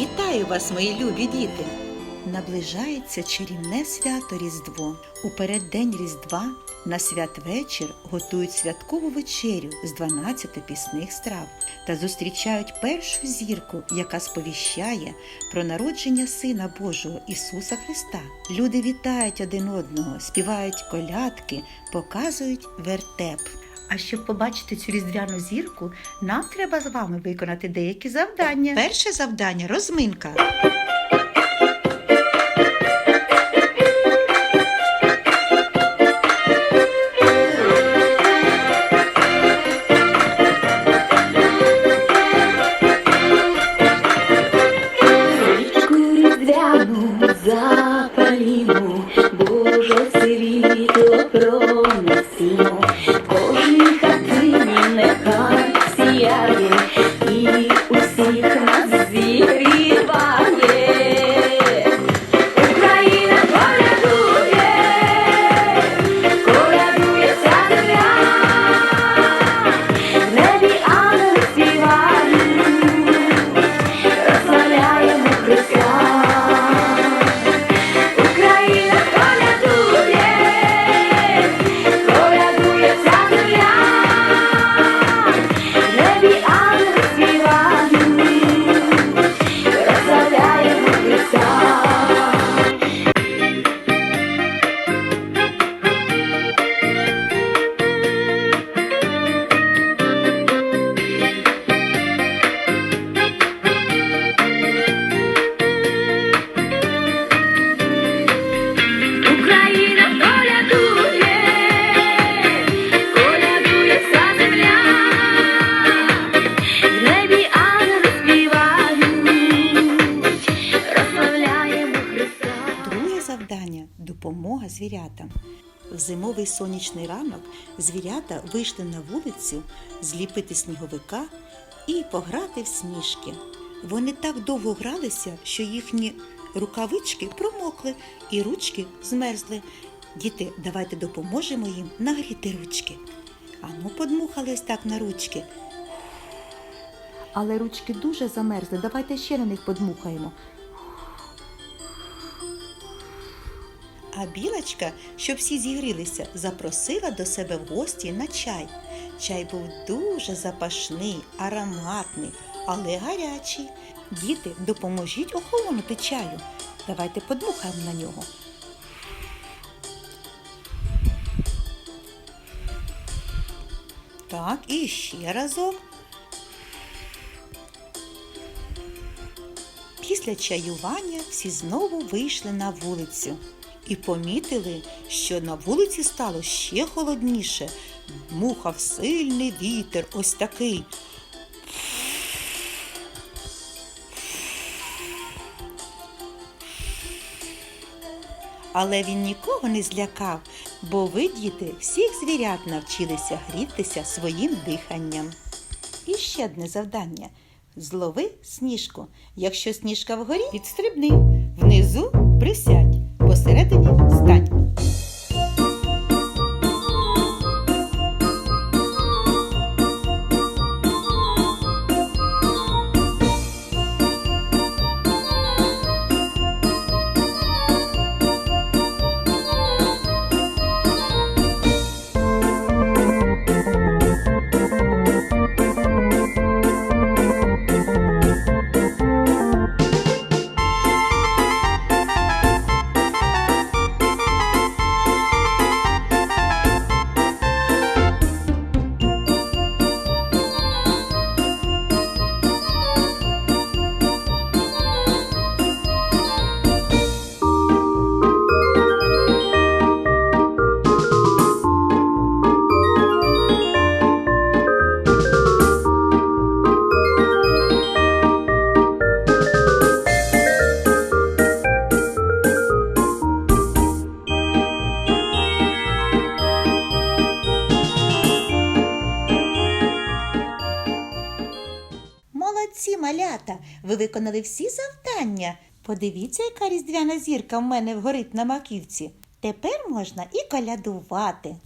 Вітаю вас, мої любі діти! Наближається чарівне свято Різдво. У переддень Різдва на святвечір готують святкову вечерю з 12 пісних страв та зустрічають першу зірку, яка сповіщає про народження Сина Божого Ісуса Христа. Люди вітають один одного, співають колядки, показують вертеп. А щоб побачити цю різдвяну зірку, нам треба з вами виконати деякі завдання. Перше завдання розминка. Запалімо, yeah. Звірятам. В зимовий сонячний ранок звірята вийшли на вулицю зліпити сніговика і пограти в сніжки. Вони так довго гралися, що їхні рукавички промокли і ручки змерзли. Діти, давайте допоможемо їм нагріти ручки. Ану, подмухали ось так на ручки. Але ручки дуже замерзли. Давайте ще на них подмухаємо. А білочка, щоб всі зігрілися, запросила до себе в гості на чай. Чай був дуже запашний, ароматний, але гарячий. Діти, допоможіть охолонути чаю. Давайте подмухаємо на нього. Так, і ще разок. Після чаювання всі знову вийшли на вулицю і помітили, що на вулиці стало ще холодніше. Мухав сильний вітер, ось такий. Але він нікого не злякав, бо ви, діти, всіх звірят навчилися грітися своїм диханням. І ще одне завдання. Злови сніжку. Якщо сніжка вгорі, підстрибни. Внизу присядь, посередині стань. Малята! Ви виконали всі завдання. Подивіться, яка різдвяна зірка в мене вгорить на маківці. Тепер можна і колядувати.